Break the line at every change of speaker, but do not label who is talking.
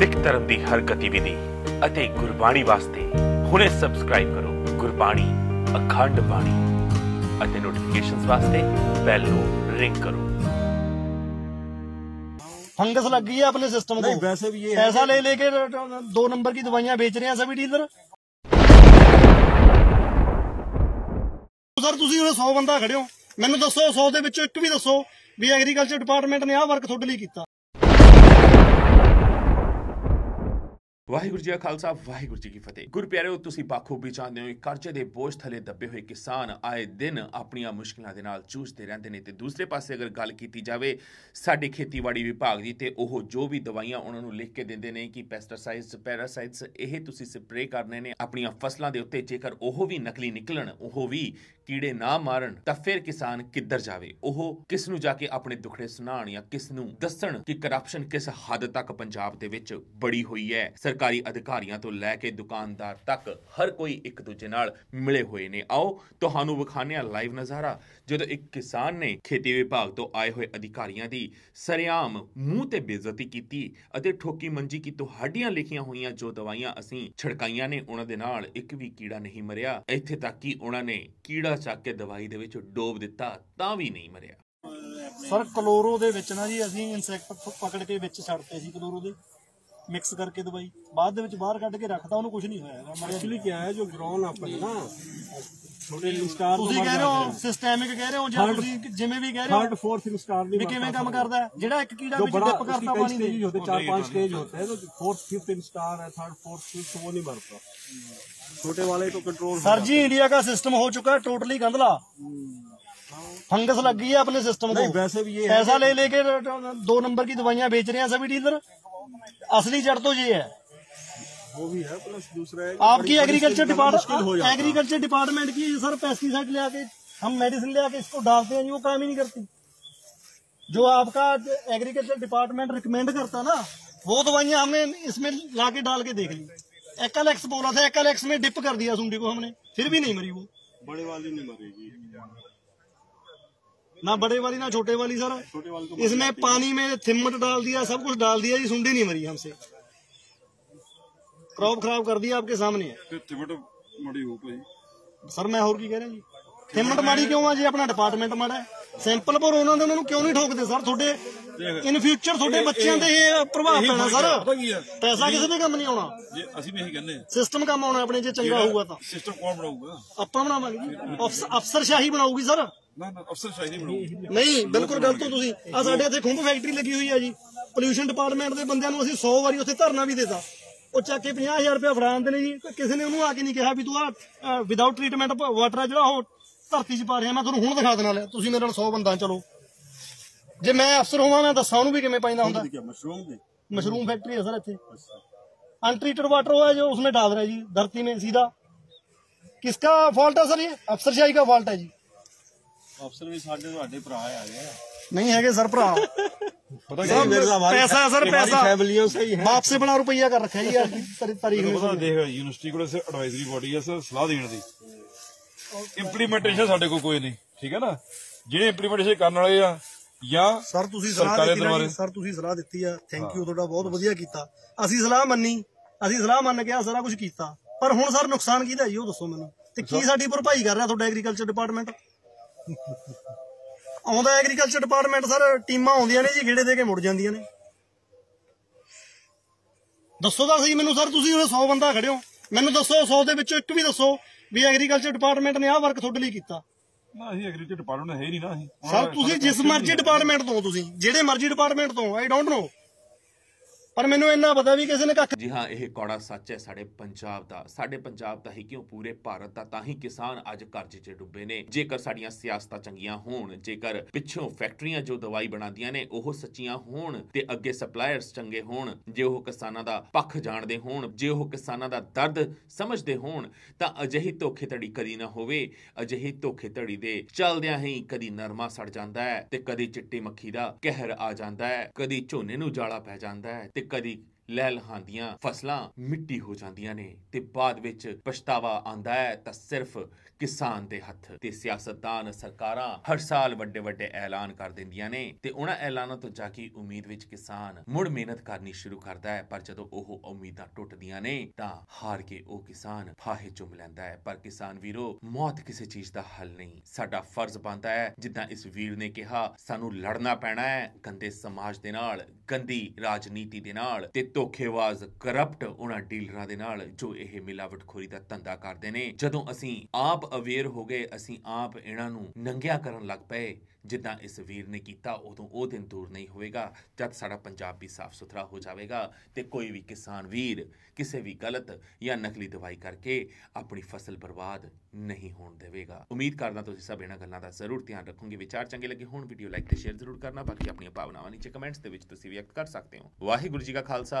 ਸਿੱਖ ਧਰਮ ਦੀ ਹਰ ਗਤੀਵਿਧੀ ਅਤੇ ਗੁਰਬਾਣੀ ਵਾਸਤੇ ਹੁਣੇ ਸਬਸਕ੍ਰਾਈਬ ਕਰੋ ਗੁਰਬਾਣੀ ਅਖੰਡ ਬਾਣੀ ਅਤੇ ਨੋਟੀਫਿਕੇਸ਼ਨਸ ਵਾਸਤੇ ਬੈਲ ਨੂੰ ਰਿੰਗ ਕਰੋ
फंगस लग गई है अपने सिस्टम को
नहीं वैसे भी ये है
पैसा ले लेके दो नंबर की दवाइयां बेच रहे हैं सभी डीलर ਸਰ ਤੁਸੀਂ ਉਹ 100 ਬੰਦਾ ਖੜੇ ਹੋ ਮੈਨੂੰ ਦੱਸੋ 100 ਦੇ ਵਿੱਚੋਂ ਇੱਕ ਵੀ ਦੱਸੋ ਵੀ ਐਗਰੀਕਲਚਰ ਡਿਪਾਰਟਮੈਂਟ ਨੇ ਆਹ ਵਰਕ ਤੁਹਾਡੇ ਲਈ ਕੀਤਾ
ਵਾਹਿਗੁਰੂ ਜੀ ਕਾ ਖਾਲਸਾ, ਵਾਹਿਗੁਰੂ ਜੀ ਕੀ ਫਤਿਹ। ਗੁਰਪਿਆਰਿਓ ਤੁਸੀਂ ਬਾਖੂਬੀ ਜਾਣਦੇ ਹੋ ਕਰਜ਼ੇ ਦੇ ਬੋਝ ਥਲੇ ਦੱਬੇ ਹੋਏ ਕਿਸਾਨ ਆਏ ਦਿਨ ਆਪਣੀਆਂ ਮੁਸ਼ਕਲਾਂ ਦੇ ਨਾਲ ਜੂਝਦੇ ਰਹਿੰਦੇ ਨੇ ਤੇ ਦੂਸਰੇ ਪਾਸੇ ਅਗਰ ਗੱਲ ਕੀਤੀ ਜਾਵੇ ਸਾਡੇ ਖੇਤੀਬਾੜੀ ਵਿਭਾਗ ਦੀ ਤੇ ਉਹ ਜੋ ਵੀ ਦਵਾਈਆਂ ਉਹਨਾਂ ਨੂੰ ਲਿਖ ਕੇ ਦਿੰਦੇ ਨੇ ਕਿ ਪੈਸਟੀਸਾਈਡਸ ਪੈਰਾਸਾਈਡਸ ਇਹ ਤੁਸੀਂ ਸਪਰੇਅ ਕਰਨੇ ਨੇ, ਆਪਣੀਆਂ ਫਸਲਾਂ ਦੇ ਉੱਤੇ ਜੇਕਰ ਉਹ ਵੀ ਨਕਲੀ ਨਿਕਲਣ, ਉਹ ਵੀ ਕੀੜੇ ਨਾ ਮਾਰਨ ਤਾਂ ਫਿਰ ਕਿਸਾਨ ਕਿੱਧਰ ਜਾਵੇ? ਉਹ ਕਿਸ ਨੂੰ ਜਾ ਕੇ ਆਪਣੇ ਦੁੱਖੜੇ ਸੁਣਾਉਣ ਜਾਂ ਕਿਸ ਨੂੰ ਦੱਸਣ ਕਿ ਕਰਪਸ਼ਨ ਕਿਸ ਹੱਦ ਤੱਕ ਪੰਜਾਬ ਦੇ ਵਿੱਚ ਬੜੀ ਹੋਈ ਹੈ? ਸਰਕਾਰੀ ਅਧਿਕਾਰੀਆਂ ਤੋਂ ਲੈ ਕੇ ਦੁਕਾਨਦਾਰ ਤੱਕ ਹਰ ਕੋਈ ਇੱਕ ਦੂਜੇ ਨਾਲ ਮਿਲੇ ਹੋਏ ਨੇ। ਆਓ ਤੁਹਾਨੂੰ ਵਿਖਾਣੇ ਆ ਲਾਈਵ ਨਜ਼ਾਰਾ। ਜਦੋਂ ਇੱਕ ਕਿਸਾਨ ਨੇ ਖੇਤੀ ਵਿਭਾਗ ਤੋਂ ਆਏ ਹੋਏ ਅਧਿਕਾਰੀਆਂ ਦੀ ਸਰਿਆਮ ਮੂੰਹ ਤੇ ਬੇਇੱਜ਼ਤੀ ਕੀਤੀ ਅਤੇ ਠੋਕੀ ਮੰਜੀ ਕਿ ਤੁਹਾਡੀਆਂ ਲਿਖੀਆਂ ਹੋਈਆਂ ਜੋ ਦਵਾਈਆਂ ਅਸੀਂ ਛਿੜਕਾਈਆਂ ਨੇ, ਉਹਨਾਂ ਦੇ ਨਾਲ ਇੱਕ ਵੀ ਕੀੜਾ ਨਹੀਂ ਮਰਿਆ। ਇੱਥੇ ਤੱਕ ਕਿ ਉਹਨਾਂ ਨੇ ਕੀੜਾ ਗੋਲੀਆਂ ਚੱਕ ਕੇ ਦਵਾਈ ਦੇ ਵਿੱਚ ਡੋਬ ਦਿੱਤਾ ਤਾਂ ਵੀ ਨਹੀਂ ਮਰਿਆ।
ਸਰ ਕਲੋਰੋ ਦੇ ਵਿੱਚ ਨਾ ਜੀ ਅਸੀਂ ਇਨਸੈਕਟ ਪਕੜ ਕੇ ਵਿੱਚ ਛੱਡਤੇ ਸੀ ਕਲੋਰੋ ਦੇ। ਮਿਕਸ ਕਰਕੇ ਦਵਾਈ। ਬਾਅਦ ਦੇ ਵਿੱਚ ਬਾਹਰ ਕੱਢ ਕੇ ਰੱਖਦਾ ਉਹਨੂੰ ਕੁਝ ਨਹੀਂ ਹੋਇਆ
ਐਕਚੁਅਲੀ ਕੀ ਹੈ ਜੋ ਗਰਾਉਨ ਆਪਣੇ ਨਾ। ਛੋਟੇ ਲਿਸਟਾਰ
ਤੁਸੀਂ ਕਹਿ ਰਹੇ ਹੋ ਸਿਸਟੈਮਿਕ ਕਹਿ ਰਹੇ ਹੋ ਜਾਂ ਤੁਸੀਂ ਜਿਵੇਂ ਵੀ ਕਹਿ ਰਹੇ
ਹੋ।
ਥਰਡ
ਫੋਰਥ ਲਿਸਟਾਰ
ਨਹੀਂ ਕਿਵੇਂ ਕੰਮ ਕਰਦਾ ਜਿਹੜਾ ਇੱਕ ਕੀੜਾ ਵਿੱਚ ਡਿਪ ਕਰਤਾ ਪਾਣੀ ਦੇ।
ਚਾਰ ਪੰਜ ਸਟੇਜ ਹੁੰਦੇ ਹੈ ਤਾਂ ਫੋਰਥ ਫਿਫਥ ਲਿਸਟਾਰ ਹੈ ਥਰਡ ਫੋਰਥ ਫਿਫਥ ਉਹ ਨਹੀਂ ਮਰਦਾ छोटे वाले तो कंट्रोल
सर जी इंडिया का सिस्टम हो चुका है टोटली गंदला फंगस लग गई है अपने सिस्टम को
वैसे भी ये
पैसा ले लेके दो नंबर की दवाइयाँ बेच रहे हैं सभी डीलर असली जड़ तो ये है
वो भी है प्लस दूसरा है
आपकी एग्रीकल्चर डिपार्टमेंट एग्रीकल्चर डिपार्टमेंट की सर पेस्टिसाइड ले आके हम मेडिसिन ले आके इसको डालते हैं वो काम ही नहीं करती जो आपका एग्रीकल्चर डिपार्टमेंट रिकमेंड करता ना वो दवाइयाँ हमने इसमें ला के डाल के देख ली एकलेक्स बोला था एकलेक्स में डिप कर दिया सुंडी को हमने फिर भी नहीं मरी वो
बड़े वाली नहीं मरेगी
ना बड़े वाली ना छोटे वाली सर
छोटे वाले को
इसमें पानी में थिमट डाल दिया सब कुछ डाल दिया जी सुंडी नहीं मरी हमसे क्रॉप खराब कर दिया आपके सामने है
ਤੇ ਟਿਮਟ ਮੜੀ ਹੋ ਭਾਈ
ਸਰ ਮੈਂ ਹੋਰ ਕੀ ਕਹਿ ਰਿਹਾ ਜੀ ਥਿਮਟ ਮਾੜੀ ਕਿਉਂ ਆ ਜੀ ਆਪਣਾ ਡਿਪਾਰਟਮੈਂਟ ਮਾੜਾ ਹੈ ਸੈਂਪਲ ਪਰ ਉਹਨਾਂ ਦੇ ਉਹਨਾਂ ਨੂੰ ਕਿਉਂ ਨਹੀਂ ਠੋਕਦੇ ਸਰ ਤੁਹਾਡੇ ਇਨ ਫਿਊਚਰ ਤੁਹਾਡੇ ਬੱਚਿਆਂ ਤੇ ਇਹ ਪ੍ਰਭਾਵ ਪੈਣਾ ਸਰ। ਪੈਸਾ ਕਿਸੇ ਦੇ ਕੰਮ ਨਹੀਂ ਆਉਣਾ।
ਜੇ ਅਸੀਂ ਵੀ ਇਹੀ ਕਹਿੰਦੇ ਆ
ਸਿਸਟਮ ਕੰਮ ਆਉਣਾ ਆਪਣੇ ਜੇ ਚੰਗਾ ਹੋਊਗਾ ਤਾਂ।
ਸਿਸਟਮ ਕੌਣ ਬਣਾਊਗਾ?
ਆਪਾਂ ਬਣਾਵਾਂਗੇ ਜੀ। ਅਫਸ- ਅਫਸਰਸ਼ਾਹੀ ਬਣਾਊਗੀ ਸਰ।
ਨਾ ਨਾ ਅਫਸਰ ਸ਼ਾਹੀ ਨਹੀਂ ਬਣਾਊਗਾ।
ਨਹੀਂ ਬਿਲਕੁਲ ਗਲਤ ਹੋ ਤੁਸੀਂ। ਆ ਸਾਡੇ ਇੱਥੇ ਖੁੰਭ ਫੈਕਟਰੀ ਲੱਗੀ ਹੋਈ ਹੈ ਜੀ। ਪੋਲਿਊਸ਼ਨ ਡਿਪਾਰਟਮੈਂਟ ਦੇ ਬੰਦਿਆਂ ਨੂੰ ਅਸੀਂ 100 ਵਾਰੀ ਉੱਥੇ ਧਰਨਾ ਵੀ ਦੇਤਾ। ਉਹ ਚੱਕ ਕੇ 50000 ਰੁਪਏ ਫੜਾ ਦਿੰਦੇ ਨੇ ਜੀ। ਕਿਸੇ ਨੇ ਉਹਨੂੰ ਆ ਕੇ ਨਹੀਂ ਕਿਹਾ ਵੀ ਤੂੰ ਆ ਵਿਦਆਊਟ ਟ੍ਰੀਟਮੈਂਟ ਵਾਟਰ ਆ ਜਿਹੜਾ ਉਹ ਧਰਤੀ 'ਚ ਪਾ ਰਿਹਾ। ਮੈਂ ਤੁਹਾਨੂੰ ਹੁਣ ਦਿਖਾ ਦੇਣਾ ਲੈ। ਤੁਸੀਂ ਮੇਰੇ ਨਾਲ 100 ਬੰਦਾ ਚਲੋ। ਜੇ ਮੈਂ ਅਫਸਰ ਹੋਵਾਂ ਮੈਂ ਦੱਸਾਂ ਉਹਨੂੰ ਵੀ ਕਿਵੇਂ ਪੈਂਦਾ ਹੁੰਦਾ
क्या मशरूम दे
मशरूम फैक्ट्री है सर ਇੱਥੇ अनट्रीटेड वाटर हुआ है जो उसमें डाल रहा है जी धरती में सीधा किसका फॉल्ट है सर ये अफसरशाही का फॉल्ट है जी
ਅਫਸਰ ਵੀ ਸਾਡੇ ਤੁਹਾਡੇ ਭਰਾ ਆ ਗਏ
नहीं है सर भरा
ਪਤਾ
सर, पैसा सर पैसा
फैमिलियों से ही है
बाप से बड़ा रुपया कर रखा है जी आज की तारी- तारीख में
ਪਤਾ ਦੇਖ ਯੂਨੀਵਰਸਿਟੀ ਕੋਲ ਸਿਰ ਐਡਵਾਈਜ਼ਰੀ ਬੋਡੀ ਹੈ ਸਰ ਸਲਾਹ ਦੇਣ ਦੀ ਇੰਪਲੀਮੈਂਟੇਸ਼ਨ ਸਾਡੇ ਕੋਲ ਕੋਈ ਨਹੀਂ ਠੀਕ ਹੈ ਨਾ ਜਿਹੜੇ ਇੰਪਲੀਮੈਂਟੇਸ਼ਨ ਕਰਨ ਵਾਲੇ ਆ ਜਾਂ
ਸਰ ਤੁਸੀਂ ਸਲਾਹ
ਸਰਕਾਰੀ
ਦਿੱਤੀ ਨਾ
ਦਰਬਾਰੇ।
ਜੀ, ਸਰ ਤੁਸੀਂ ਸਲਾਹ ਦਿੱਤੀ ਆ। ਥੈਂਕ ਯੂ ਤੁਹਾਡਾ ਬਹੁਤ ਵਧੀਆ ਕੀਤਾ। ਅਸੀਂ ਸਲਾਹ ਮੰਨੀ। ਅਸੀਂ ਸਲਾਹ ਮੰਨ ਕੇ ਆ ਸਾਰਾ ਕੁਝ ਕੀਤਾ। ਪਰ ਹੁਣ ਸਰ ਨੁਕਸਾਨ ਕਿਹਦਾ ਜੀ ਉਹ ਦੱਸੋ ਮੈਨੂੰ। ਤੇ ਕੀ ਸਾਡੀ ਭਰਪਾਈ ਕਰ ਰਿਹਾ ਤੁਹਾਡਾ ਐਗਰੀਕਲਚਰ ਡਿਪਾਰਟਮੈਂਟ ਆਉਂਦਾ ਐਗਰੀਕਲਚਰ ਡਿਪਾਰਟਮੈਂਟ ਸਰ ਟੀਮਾਂ ਆਉਂਦੀਆਂ ਨੇ ਜੀ ਗੇੜੇ ਦੇ ਕੇ ਮੁੜ ਜਾਂਦੀਆਂ ਨੇ। ਦੱਸੋ ਤਾਂ ਸਹੀ ਮੈਨੂੰ ਸਰ ਤੁਸੀਂ ਉਹ 100 ਬੰਦਾ ਖੜੇ ਹੋ। ਮੈਨੂੰ ਦੱਸੋ 100 ਦੇ ਵਿੱਚੋਂ ਇੱਕ ਵੀ ਦੱਸੋ ਵੀ ਐਗਰੀਕਲਚਰ ਡਿਪਾਰਟਮੈਂਟ ਨੇ ਆਹ ਵਰਕ ਤੁਹਾਡੇ ਲਈ ਕੀਤਾ।
ਨਾ ਅਸੀਂ ਐਗਰੀਕਲਚਰ ਡਿਪਾਰਟਮੈਂਟ ਹੈ ਹੀ ਨਹੀਂ ਨਾ ਅਸੀਂ
ਸਰ ਤੁਸੀਂ ਜਿਸ ਮਰਜ਼ੀ ਡਿਪਾਰਟਮੈਂਟ ਤੋਂ ਹੋ ਤੁਸੀਂ ਜਿਹੜੇ ਮਰਜ਼ੀ ਡਿਪਾਰਟਮੈਂਟ ਤੋਂ ਆਈ ਡੋਂਟ ਨੋ ਪਰ ਮੈਨੂੰ ਇੰਨਾ ਪਤਾ ਵੀ ਕਿਸੇ ਨੇ ਕੱਖ
ਜੀ ਹਾਂ, ਇਹ ਕੌੜਾ ਸੱਚ ਹੈ। ਸਾਡੇ ਪੰਜਾਬ ਦਾ ਸਾਡੇ ਪੰਜਾਬ ਦਾ ਹੀ ਕਿਉਂ ਪੂਰੇ ਭਾਰਤ ਦਾ, ਤਾਂ ਹੀ ਕਿਸਾਨ ਅੱਜ ਕਰਜ਼ੇ 'ਚ ਡੁੱਬੇ ਨੇ। ਜੇਕਰ ਸਾਡੀਆਂ ਸਿਆਸਤਾਂ ਚੰਗੀਆਂ ਹੋਣ, ਜੇਕਰ ਪਿੱਛੋਂ ਫੈਕਟਰੀਆਂ ਜੋ ਦਵਾਈ ਬਣਾਉਂਦੀਆਂ ਨੇ, ਉਹ ਸੱਚੀਆਂ ਹੋਣ ਤੇ ਅੱਗੇ ਸਪਲਾਇਰਸ ਚੰਗੇ ਹੋਣ, ਜੇ ਉਹ ਕਿਸਾਨਾਂ ਦਾ ਪੱਖ ਜਾਣਦੇ ਹੋਣ, ਜੇ ਉਹ ਕਿਸਾਨਾਂ ਦਾ ਦਰਦ ਸਮਝਦੇ ਹੋਣ, ਤਾਂ ਅਜਿਹੀ ਧੋਖੇਧੜੀ ਕਦੀ ਨਾ ਹੋਵੇ। ਅਜਿਹੀ ਧੋਖੇਧੜੀ ਦੇ ਚੱਲਦਿਆਂ ਹੀ ਕਦੀ ਨਰਮਾ ਸੜ ਜਾਂਦਾ ਹੈ ਤੇ ਕਦੀ ਚਿੱਟੀ ਮੱਖੀ ਦਾ ਕਹਿਰ ਆ ਜਾਂਦਾ ਹੈ, ਕਦੀ ਝੋਨੇ ਨੂੰ ਜਾਲਾ ਪੈ ਜਾਂਦਾ ਹੈ ਤੇ ਕਦੀ ਲਹਿਲਹਾਉਂਦੀਆਂ ਫਸਲਾਂ ਮਿੱਟੀ ਹੋ ਜਾਂਦੀਆਂ ਨੇ ਤੇ ਬਾਅਦ ਵਿੱਚ ਪਛਤਾਵਾ ਆਂਦਾ ਹੈ ਤਾਂ ਸਿਰਫ ਕਿਸਾਨ ਦੇ ਹੱਥ ਤੇ ਸਿਆਸਤਦਾਨ ਸਰਕਾਰਾਂ ਹਰ ਸਾਲ ਵੱਡੇ ਵੱਡੇ ਐਲਾਨ ਕਰ ਦਿੰਦੀਆਂ ਨੇ ਤੇ ਉਹਨਾਂ ਐਲਾਨਾਂ ਤੋਂ ਜਾ ਕੇ ਉਮੀਦ ਵਿੱਚ ਕਿਸਾਨ ਮੁੜ ਮਿਹਨਤ ਕਰਨੀ ਸ਼ੁਰੂ ਕਰਦਾ ਹੈ, ਪਰ ਜਦੋਂ ਉਹ ਉਮੀਦਾਂ ਟੁੱਟਦੀਆਂ ਨੇ ਤਾਂ ਹਾਰ ਕੇ ਉਹ ਕਿਸਾਨ ਫਾਹੇ ਚੁੰਮ ਲੈਂਦਾ ਹੈ। ਪਰ ਕਿਸਾਨ ਵੀਰੋ, ਮੌਤ ਕਿਸੇ ਚੀਜ਼ ਦਾ ਹੱਲ ਨਹੀਂ। ਸਾਡਾ ਫਰਜ਼ ਬਣਦਾ ਹੈ, ਜਿੱਦਾਂ ਇਸ ਵੀਰ ਨੇ ਕਿਹਾ, ਸਾਨੂੰ ਲੜਨਾ ਪੈਣਾ ਹੈ ਗੰਦੇ ਸਮਾਜ ਦੇ ਨਾਲ, ਗੰਦੀ ਰਾਜਨੀਤੀ ਦੇ ਨਾਲ ਤੇ ਧੋਖੇਬਾਜ਼ ਕਰਪਟ ਉਹਨਾਂ ਡੀਲਰਾਂ ਦੇ ਨਾਲ ਜੋ ਇਹ ਮਿਲਾਵਟਖੋਰੀ ਦਾ ਧੰਦਾ ਕਰਦੇ ਨੇ। ਜਦੋਂ ਅਸੀਂ ਆਪ ਅਵੇਅਰ ਹੋ ਗਏ, ਅਸੀਂ ਆਪ ਇਹਨਾਂ ਨੂੰ ਨੰਗਿਆ ਕਰਨ ਲੱਗ ਪਏ, ਜਿੱਦਾਂ ਇਸ ਵੀਰ ਨੇ ਕੀਤਾ, ਉਦੋਂ ਉਹ ਦਿਨ ਦੂਰ ਨਹੀਂ ਹੋਵੇਗਾ, ਜਦ ਸਾਡਾ ਪੰਜਾਬ ਵੀ ਸਾਫ਼ ਸੁਥਰਾ ਹੋ ਜਾਵੇਗਾ ਤੇ ਕੋਈ ਵੀ ਕਿਸਾਨ ਵੀਰ ਕਿਸੇ ਵੀ ਗਲਤ ਜਾਂ ਨਕਲੀ ਦਵਾਈ ਕਰਕੇ ਆਪਣੀ ਫਸਲ ਬਰਬਾਦ ਨਹੀਂ ਹੋਣ ਦੇਵੇਗਾ। ਉਮੀਦ ਕਰਦਾ ਤੁਸੀਂ ਸਭ ਇਹਨਾਂ ਗੱਲਾਂ ਦਾ ਜ਼ਰੂਰ ਧਿਆਨ ਰੱਖੋਗੇ। ਵਿਚਾਰ ਚੰਗੇ ਲੱਗੇ ਹੋਣ ਵੀਡੀਓ ਲਾਈਕ ਤੇ ਸ਼ੇਅਰ ਜ਼ਰੂਰ ਕਰਨਾ। ਬਾਕੀ ਆਪਣੀਆਂ ਭਾਵਨਾਵਾਂ ਨੀਚੇ ਕਮੈਂਟਸ ਦੇ ਵਿੱਚ ਤੁਸੀਂ ਵਿਅਕਤ ਕਰ ਸਕਦੇ ਹੋ। ਵਾਹਿਗੁਰੂ ਜੀ ਕਾ ਖਾਲਸਾ